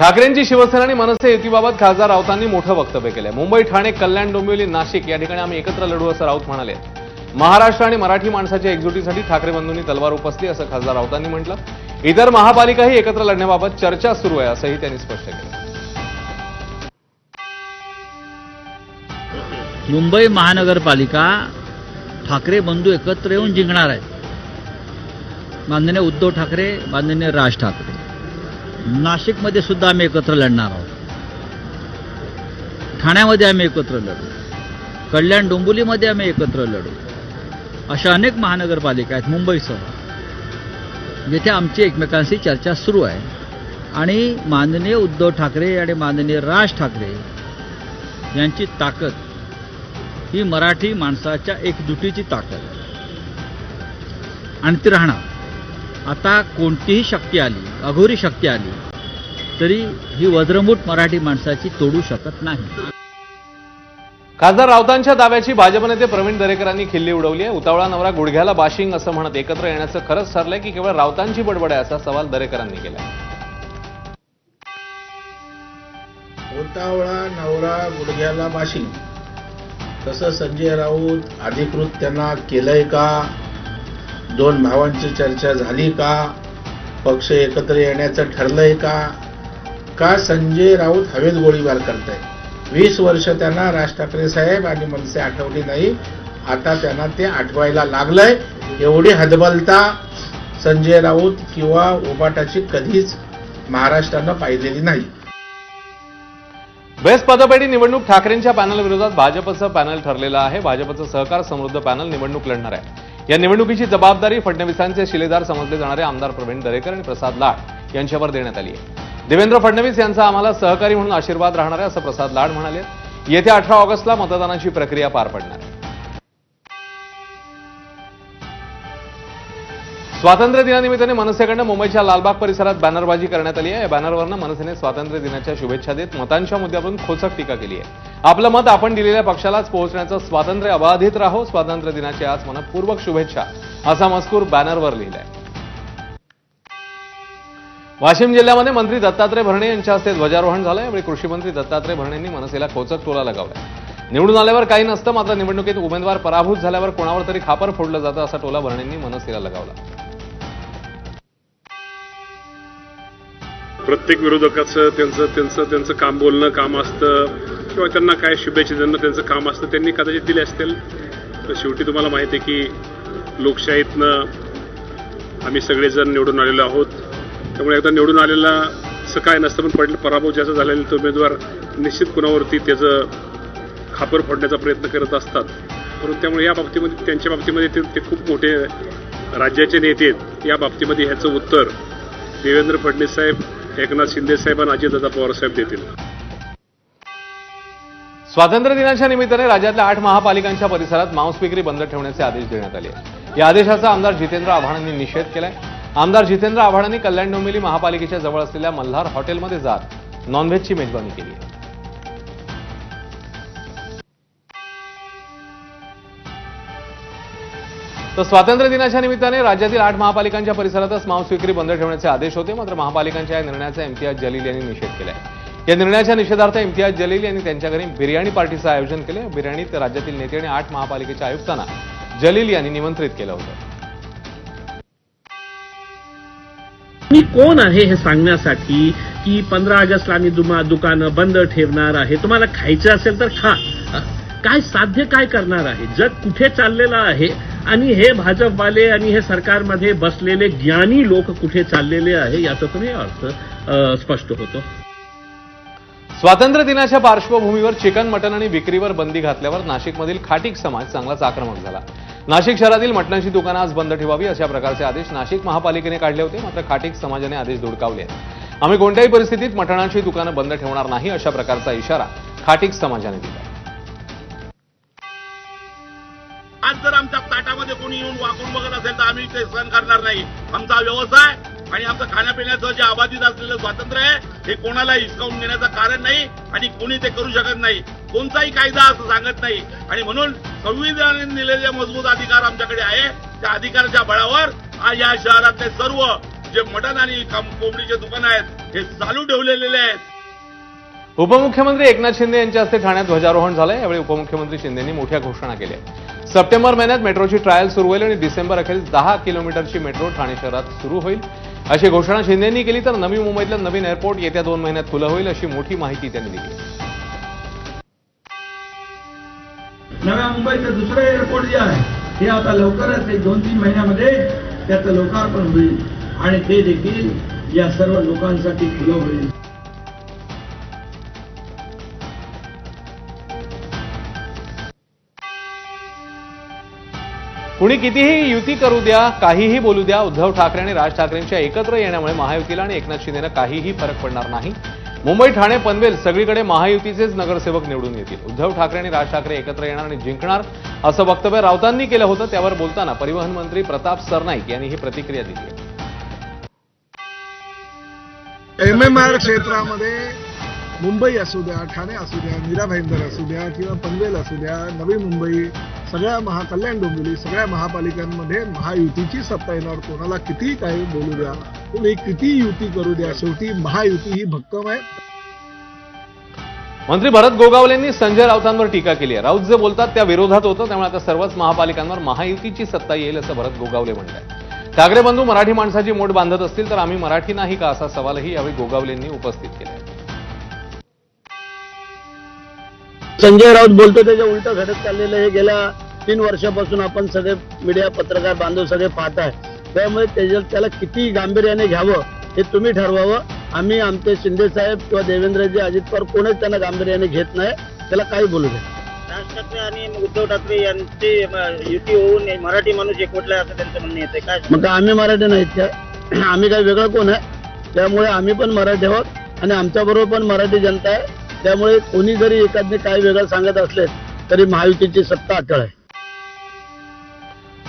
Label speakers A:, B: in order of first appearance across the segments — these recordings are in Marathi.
A: ठाकरेंची शिवसेना आणि मनसे युतीबाबत खासदार राऊतांनी मोठं वक्तव्य केलंय. मुंबई ठाणे कल्याण डोंबिवली नाशिक या ठिकाणी आम्ही एकत्र लढू असं राऊत म्हणाले. महाराष्ट्र आणि मराठी माणसाच्या एकजुटीसाठी ठाकरे बंधूंनी तलवार उपसली असं खासदार राऊतांनी म्हटलं. इतर महापालिकाही एकत्र लढण्याबाबत चर्चा सुरू आहे असंही त्यांनी स्पष्ट केलं.
B: मुंबई महानगरपालिका ठाकरे बंधू एकत्र येऊन जिंकणार आहेत माननीय उद्धव ठाकरे माननीय राज ठाकरे. नाशिकमध्ये सुद्धा आम्ही एकत्र लढणार आहोत. ठाण्यामध्ये आम्ही एकत्र लढू. कल्याण डोंबिवलीमध्ये आम्ही एकत्र लढू. अशा अनेक महानगरपालिका आहेत मुंबईसह. जिथे आमची एकमेकांशी चर्चा सुरू आहे. आणि माननीय उद्धव ठाकरे आणि माननीय राज ठाकरे यांची ताकद ही मराठी माणसाच्या एकजुटीची ताकद आणि ती राहणार. आता कोणतीही शक्ती आली अघोरी शक्ती आली तरी ही वज्रमूठ मराठी माणसाची तोडू शकत नाही.
A: खासदार राऊतांच्या दाव्याची भाजप नेते प्रवीण दरेकरांनी खिल्ली उडवली आहे. उतावळा नवरा गुडघ्याला बाशिंग असं म्हणत एकत्र येण्याचं खरंच ठरलंय की केवळ राऊतांची बडबड आहे असा सवाल दरेकरांनी केला
C: ओतावळा नवरा गुडघ्याला बाशिंग. तसं संजय राऊत अधिकृत त्यांना केलंय का? दोन भावांची चर्चा झाली का? पक्ष एकत्र येण्याचं ठरलंय का? का संजय राऊत हवेत गोळीबार करताय वीस वर्ष त्यांना राज ठाकरे साहेब आणि मनसे आठवली नाही. आता त्यांना ते आठवायला लागलंय. एवढी हदबलता संजय राऊत किंवा ओबाटाची कधीच महाराष्ट्रानं पाहिलेली नाही.
A: बेस्ट पदपेढी निवडणूक ठाकरेंच्या पॅनल विरोधात भाजपचं पॅनल ठरलेलं आहे. भाजपचं सहकार समृद्ध पॅनल निवडणूक लढणार आहे. या निवडणुकीची जबाबदारी फडणवीसांचे शिलेदार समजले जाणारे आमदार प्रवीण दरेकर आणि प्रसाद लाड यांच्यावर देण्यात आली आहे. देवेंद्र फडणवीस यांचा आम्हाला सहकारी म्हणून आशीर्वाद राहणार आहे असं प्रसाद लाड म्हणाले. येत्या अठरा ऑगस्टला मतदानाची प्रक्रिया पार पडणार. आहे स्वातंत्र्य दिनानिमित्ताने मनसेकडनं मुंबईच्या लालबाग परिसरात बॅनरबाजी करण्यात आली आहे. या बॅनरवरनं मनसेने स्वातंत्र्य दिनाच्या शुभेच्छा देत मतांच्या मुद्द्यावरून खोचक टीका केली आहे. आपलं मत आपण दिलेल्या पक्षालाच पोहोचण्याचं स्वातंत्र्य अबाधित राहो. स्वातंत्र्य दिनाची आज मनपूर्वक शुभेच्छा असा मजकूर बॅनरवर लिहिलाय. वाशिम जिल्ह्यामध्ये मंत्री दत्तात्रय भरणे यांच्या हस्ते ध्वजारोहण झालं यावेळी कृषी मंत्री दत्तात्रय भरणेंनी मनसेला खोचक टोला लगावलाय. निवडून आल्यावर काही नसतं मात्र निवडणुकीत उमेदवार पराभूत झाल्यावर कोणावर तरी खापर फोडलं जातं असा टोला भरणेंनी मनसेला लगावला.
D: प्रत्येक विरोधकाचं त्यांचं त्यांचं त्यांचं काम बोलणं काम असतं. किंवा त्यांना काय शुभेच्छा देणं त्यांचं काम असतं त्यांनी कदाचित दिले असतील. तर शेवटी तुम्हाला माहिती आहे की लोकशाहीतनं आम्ही सगळेजण निवडून आलेलो आहोत. त्यामुळे एकदा निवडून आलेला असं काय नसतं पण पडलं पराभव ज्याचा झालेला तो उमेदवार निश्चित कुणावरती त्याचं खापर फोडण्याचा प्रयत्न करत असतात. परंतु त्यामुळे या बाबतीमध्ये त्यांच्या बाबतीमध्ये ते ते खूप मोठे राज्याचे नेते आहेत. या बाबतीमध्ये ह्याचं उत्तर देवेंद्र फडणवीस साहेब एकनाथ शिंदे साहेब आणि अजितदादा पवार साहेब देतील.
A: स्वातंत्र्य दिनाच्या निमित्ताने राज्यातल्या आठ महापालिकांच्या परिसरात मांस विक्री बंद ठेवण्याचे आदेश देण्यात आले. या आदेशाचा आमदार जितेंद्र आव्हाडांनी निषेध केलाय. आमदार जितेंद्र आव्हाडांनी कल्याण डोंबिवली महापालिकेच्या जवळ असलेल्या मल्हार हॉटेलमध्ये जात नॉनव्हेजची मेजबानी केली. आहे तर स्वातंत्र्य दिनाच्या निमित्ताने राज्यातील आठ महापालिकांच्या परिसरातच मांस विक्री बंद ठेवण्याचे आदेश होते. मात्र महापालिकांच्या या निर्णयाचा इम्तियाज जलील यांनी निषेध केला या निर्णयाच्या निषेधार्थ इम्तियाज जलील यांनी त्यांच्या घरी बिर्याणी पार्टीचं आयोजन केलं बिर्याणीत राज्यातील नेते आणि आठ महापालिकेच्या आयुक्तांना जलील यांनी निमंत्रित केलं होतं.
E: मी कोण आहे हे सांगण्यासाठी की पंधरा ऑगस्टला आम्ही दुमा दुकानं बंद ठेवणार आहे. तुम्हाला खायचं असेल तर खा. काय साध्य काय करणार आहे? जग कुठे चाललेलं आहे? आणि हे भाजपवाले आणि हे सरकारमध्ये बसलेले ज्ञानी लोक कुठे चाललेले आहे याचा तुम्ही अर्थ स्पष्ट होतो.
A: स्वातंत्र्य दिनाच्या पार्श्वभूमीवर चिकन मटण आणि विक्रीवर बंदी घातल्यावर नाशिकमधील खाटीक समाज चांगलाच आक्रमक झाला. नाशिक शहरातील मटणाची दुकानं आज बंद ठेवावी अशा प्रकारचे आदेश नाशिक महापालिकेने काढले होते मात्र खाटीक समाजाने आदेश धुडकावले आहेत. आम्ही कोणत्याही परिस्थितीत मटणाची दुकानं बंद ठेवणार नाही अशा प्रकारचा इशारा खाटीक समाजाने दिला
F: आज जर मध्ये कोणी येऊन वाकून बघत असेल तर आम्ही ते सहन करणार नाही. आमचा व्यवसाय आणि आमचं खाण्यापिण्याचं जे अबाधित असलेलं स्वातंत्र्य आहे हे कोणाला हिसकावून घेण्याचं कारण नाही आणि कोणी ते करू शकत नाही. कोणताही कायदा असं सांगत नाही. आणि म्हणून संविधानाने दिलेले मजबूत अधिकार आमच्याकडे आहे त्या अधिकाराच्या बळावर आज या शहरातले सर्व
G: जे मटण आणि कोंबडीचे दुकान आहेत हे चालू ठेवलेले आहेत.
A: उपमुख्यमंत्री एकनाथ शिंदे यांच्या हस्ते ठाण्यात ध्वजारोहण झालं यावेळी उपमुख्यमंत्री शिंदेंनी मोठ्या घोषणा केल्या. सप्टेंबर महिन्यात मेट्रोची ट्रायल सुरू होईल आणि डिसेंबर अखेरीस दहा किलोमीटरची मेट्रो ठाणे शहरात सुरू होईल. अशी घोषणा शिंदेंनी केली तर नवी मुंबईतलं नवीन एअरपोर्ट येत्या दोन महिन्यात खुलं होईल अशी मोठी माहिती त्यांनी दिली.
B: नव्या मुंबईचं दुसरं एअरपोर्ट जे आहे ते आता लवकरच एक दोन तीन महिन्यामध्ये त्याचं लोकार्पण होईल. आणि ते देखील या सर्व लोकांसाठी खुलं होईल.
A: कुणी कितीही युती करू द्या काहीही बोलू द्या उद्धव ठाकरे आणि राज ठाकरेंच्या एकत्र येण्यामुळे महायुतीला आणि एकनाथ शिंदेनं काहीही फरक पडणार नाही. मुंबई ठाणे पनवेल सगळीकडे महायुतीचेच नगरसेवक निवडून येतील. उद्धव ठाकरे आणि राज ठाकरे एकत्र येणार आणि जिंकणार असं वक्तव्य राऊतांनी केलं होतं त्यावर बोलताना परिवहन मंत्री प्रताप सरनाईक यांनी ही प्रतिक्रिया दिली
H: एम एम आर क्षेत्रामध्ये मुंबई असू द्या ठाणे असू द्या मीरा भाईंदर असू द्या किंवा पनवेल असू द्या नवी मुंबई सगळ्या महा कल्याण डोंबिवली सगळ्या महापालिकांमध्ये महायुतीची सत्ता येणार. कोणाला कितीही काही बोलू द्या तुम्ही किती युती करू द्या शेवटी महायुती ही भक्कम आहे.
A: मंत्री भरत गोगावलेंनी संजय राऊतांवर टीका केली आहे. राऊत जे बोलतात त्या विरोधात होतं त्यामुळे आता सर्वच महापालिकांवर महायुतीची सत्ता येईल असं भरत गोगावले म्हणतात ठाकरे बंधू मराठी माणसाची मोठ बांधत असतील तर आम्ही मराठी नाही का असा सवालही यावेळी गोगावलेंनी उपस्थित केला आहे.
I: संजय राऊत बोलतो त्याच्या उलट घडत चाललेलं हे गेल्या तीन वर्षापासून आपण सगळे मीडिया पत्रकार बांधव सगळे पाहत आहे त्यामुळे त्याच्या त्याला किती गांभीर्याने घ्यावं हे तुम्ही ठरवावं. आम्ही आमचे शिंदे साहेब किंवा देवेंद्रजी अजित पवार कोणच त्यांना गांभीर्याने घेत नाही. त्याला काही बोलू दे
J: राज ठाकरे आणि उद्धव ठाकरे यांची युती होऊन मराठी माणूस एकवटलाय असं त्यांचं म्हणणं येते काय
I: मग काय आम्ही मराठी नाहीत काय आम्ही काय वेगळं कोण आहे? त्यामुळे आम्ही पण मराठी आहोत आणि आमच्या बरोबर पण मराठी जनता आहे. त्यामुळे कोणी जरी एखादे काय वेगळं सांगत असले तरी महायुतीची सत्ता अटळ आहे.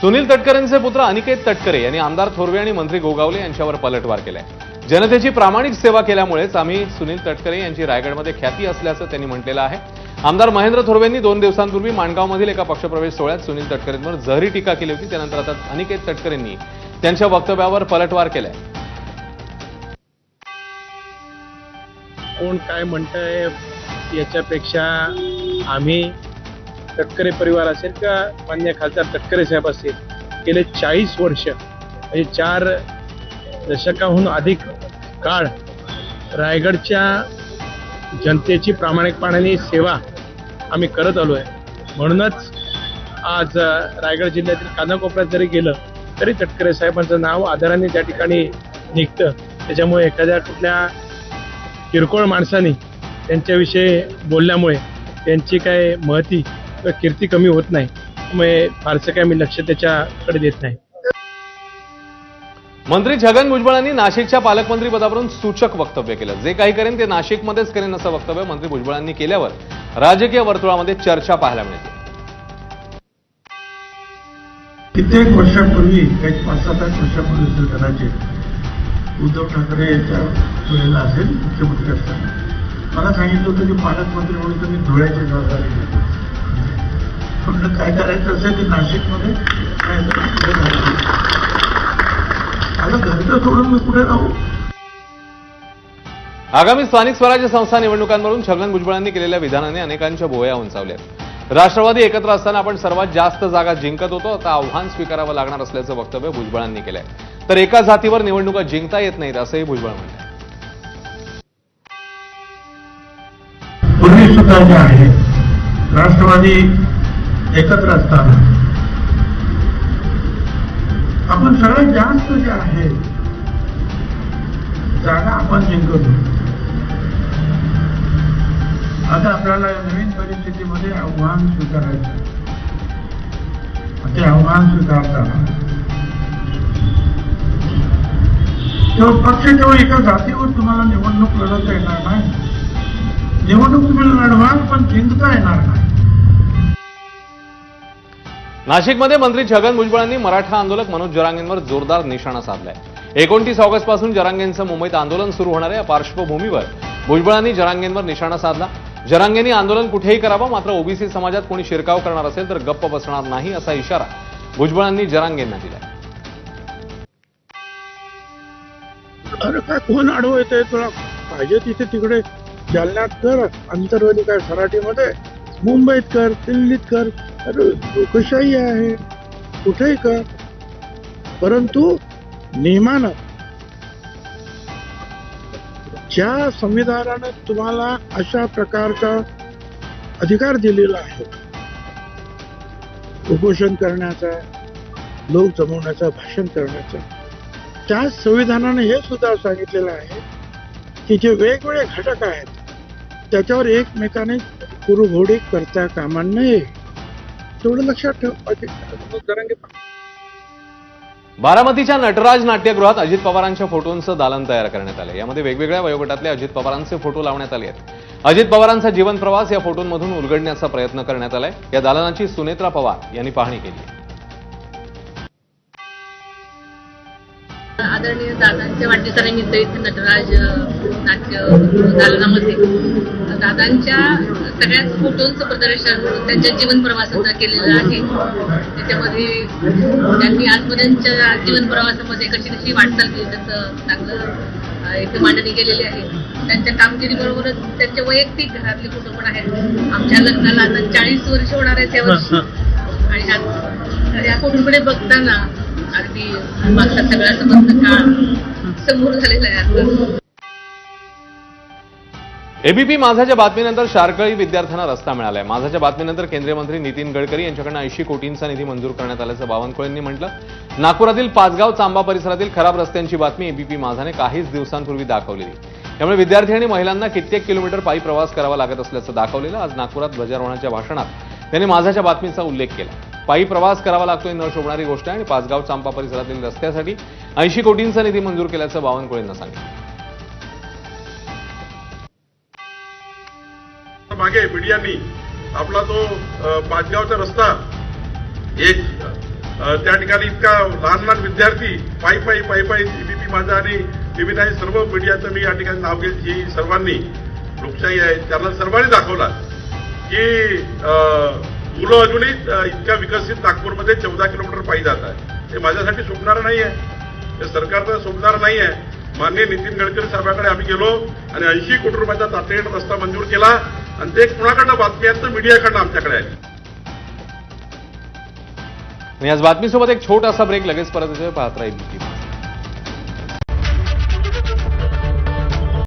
A: सुनील तटकरेंचे पुत्र अनिकेत तटकरे यांनी आमदार थोरवे आणि मंत्री गोगावले यांच्यावर पलटवार केलाय. जनतेची प्रामाणिक सेवा केल्यामुळेच आम्ही सुनील तटकरे यांची रायगडमध्ये ख्याती असल्याचं त्यांनी म्हटलेलं आहे. आमदार महेंद्र थोरवेंनी दोन दिवसांपूर्वी माणगावमधील एका पक्षप्रवेश सोहळ्यात सुनील तटकरेंवर जहरी टीका केली होती. त्यानंतर आता अनिकेत तटकरेंनी त्यांच्या वक्तव्यावर पलटवार केलाय.
K: कोण काय म्हणतंय याच्यापेक्षा आम्ही तटकरे परिवार असेल का मान्य खासदार तटकरे साहेब असेल गेले चाळीस वर्ष म्हणजे चार दशकाहून अधिक काळ रायगडच्या जनतेची प्रामाणिकपणाने सेवा आम्ही करत आलो आहे म्हणूनच आज रायगड जिल्ह्यातील कानाकोपऱ्यात जरी गेलं तरी तटकरे साहेबांचं नाव आदराने त्या ठिकाणी निघतं. त्याच्यामुळे एखाद्या कुठल्या किरकोळ माणसाने त्यांच्याविषयी बोलल्यामुळे त्यांची काय महती किंवा कीर्ती कमी होत नाही. त्यामुळे फारसं काय मी लक्ष त्याच्याकडे देत नाही.
A: मंत्री छगन भुजबळांनी नाशिकच्या पालकमंत्री पदावरून सूचक वक्तव्य केलं. जे काही करेन ते नाशिकमध्येच करेन असं वक्तव्य मंत्री भुजबळांनी केल्यावर राजकीय वर्तुळामध्ये चर्चा पाहायला मिळते.
L: कित्येक वर्षापूर्वी एक पाच सात आठ वर्षापूर्वी असेल कदाचित उद्धव ठाकरे याच्या वेळेला असेल मुख्यमंत्री असताना. मला सांगितलं होतं की पालकमंत्री म्हणून तुम्ही धुळ्याची जबाबदारी घ्या म्हणलं काय करायचं असेल की नाशिकमध्ये? काय तर आता घरचं सोडून मी कुठे राहू?
A: आगामी स्थानिक स्वराज्य संस्था निवडणुकांवरून छगन भुजबळांनी केलेल्या विधानाने अनेकांच्या भोया उंचावल्या राष्ट्रवादी एकत्र असताना आपण सर्वात जास्त जागा जिंकत होतो. आता आव्हान स्वीकारावं लागणार असल्याचं वक्तव्य भुजबळांनी केलंय. तर एका जातीवर निवडणुका जिंकता येत नाहीत असंही भुजबळ म्हणले
L: पूर्वी सुद्धा जे आहे राष्ट्रवादी एकत्र असताना आपण सगळ्यात जास्त जे आहे जागा आपण जिंकतो आता आपल्याला या नवीन परिस्थितीमध्ये आव्हान स्वीकारायचं ते आव्हान स्वीकारताना तेव्हा पक्ष केवळ एका जातीवर तुम्हाला निवडणूक लढवता येणार नाही. निवडणूक तुम्ही लढवाल पण जिंकता येणार नाही.
A: नाशिकमध्ये मंत्री छगन भुजबळांनी मराठा आंदोलक मनोज जरांगेंवर जोरदार निशाणा साधलाय. एकोणतीस ऑगस्टपासून जरांगेंचं मुंबईत आंदोलन सुरू होणार आहे या पार्श्वभूमीवर. भुजबळांनी जरांगेंवर निशाणा साधला. जरांगेंनी आंदोलन कुठेही करावं मात्र ओबीसी समाजात कोणी शिरकाव करणार असेल तर गप्प बसणार नाही असा इशारा भुजबळांनी जरांगेंना दिला
L: अरे काय कोण अडवत तुला? पाहिजे तिथे तिकडे. जालन्यात कर अंतर्वेदी काय सराठीमध्ये मुंबईत कर दिल्लीत कर. अरे लोकशाही आहे. कुठेही कर. परंतु नियमानं ज्या संविधानानं तुम्हाला अशा प्रकारचा अधिकार दिलेला आहे उपोषण करण्याचा लोक जमवण्याचा भाषण करण्याचा त्या संविधानाने हे सुद्धा सांगितलेलं आहे की जे वेगवेगळे घटक आहेत त्याच्यावर एकमेकाने कुरुघोडी करता कामा नये. तेवढं लक्षात ठेव.
A: बारामतीच्या नटराज नाट्यगृहात अजित पवारांच्या फोटोंचं दालन तयार करण्यात आलं यामध्ये वेगवेगळ्या वयोगटातले अजित पवारांचे फोटो लावण्यात आले आहेत. अजित पवारांचा जीवन प्रवास या फोटोंमधून उलगडण्याचा प्रयत्न करण्यात आलाय. या दालनाची सुनेत्रा पवार यांनी पाहणी केली
M: आदरणीय दादांच्या वाढदिवसानिमित्त इथे नटराज नाट्य दालनामध्ये. दादांच्या सगळ्याच फोटोंचं प्रदर्शन त्यांच्या जीवन प्रवासाचं केलेलं आहे. त्याच्यामध्ये त्यांनी आजपर्यंतच्या जीवन प्रवासामध्ये कशी कशी वाटचाल केली त्याचं चांगलं इथे मांडणी केलेली आहे. त्यांच्या कामगिरीबरोबरच त्यांचे वैयक्तिक घरातले फोटो पण आहेत. आमच्या लग्नाला आता चाळीस वर्ष होणार आहेत यावर्षी आणि या फोटोकडे बघताना अगदी मागचा सगळा समस्त काळ समोर झालेला आहे आता.
A: एबीपी माझाच्या बातमीनंतर शारकळी विद्यार्थ्यांना रस्ता मिळालाय. माझाच्या बातमीनंतर केंद्रीय मंत्री नितीन गडकरी यांच्याकडनं ऐंशी कोटींचा निधी मंजूर करण्यात आल्याचं बावनकुळेंनी म्हटलं. नागपुरातील पाचगाव चांबा परिसरातील खराब रस्त्यांची बातमी एबीपी माझाने काहीच दिवसांपूर्वी दाखवलेली. त्यामुळे विद्यार्थी आणि महिलांना कित्येक किलोमीटर पायी प्रवास करावा लागत असल्याचं दाखवलेलं आज नागपुरात ध्वजारोहणाच्या भाषणात त्यांनी माझाच्या बातमीचा उल्लेख केला. पायी प्रवास करावा लागतोय न शोभणारी गोष्ट आहे आणि पाचगाव चांपा परिसरातील रस्त्यासाठी ऐंशी कोटींचा निधी मंजूर केल्याचं बावनकुळेंना सांगितलं.
F: मागे मीडियानी आपला तो पाचगावचा रस्ता एक त्या ठिकाणी इतका लहान लहान विद्यार्थी पायी पायी पायी पायी एबीपी माझा आणि टीव्ही सर्व मीडियाचं मी या ठिकाणी नाव घेत ही सर्वांनी लोकशाही आहे त्यांना सर्वांनी दाखवला की अ, मुलं अजूनही इतक्या विकसित नागपूरमध्ये चौदा किलोमीटर पायी जात आहे. हे माझ्यासाठी सोपणार नाही आहे हे सरकारचं स्वप्नार नाही आहे माननीय नितीन गडकरी साहेबांकडे आम्ही गेलो आणि ऐंशी कोटी रुपयाचा तातडीनं रस्ता मंजूर केला. आणि ते कुणाकडनं बातमी आहेत तर मीडियाकडनं आमच्याकडे आहे
A: आणि याच बातमीसोबत एक छोटासा ब्रेक लगेच परत येतोय. पाहत राहील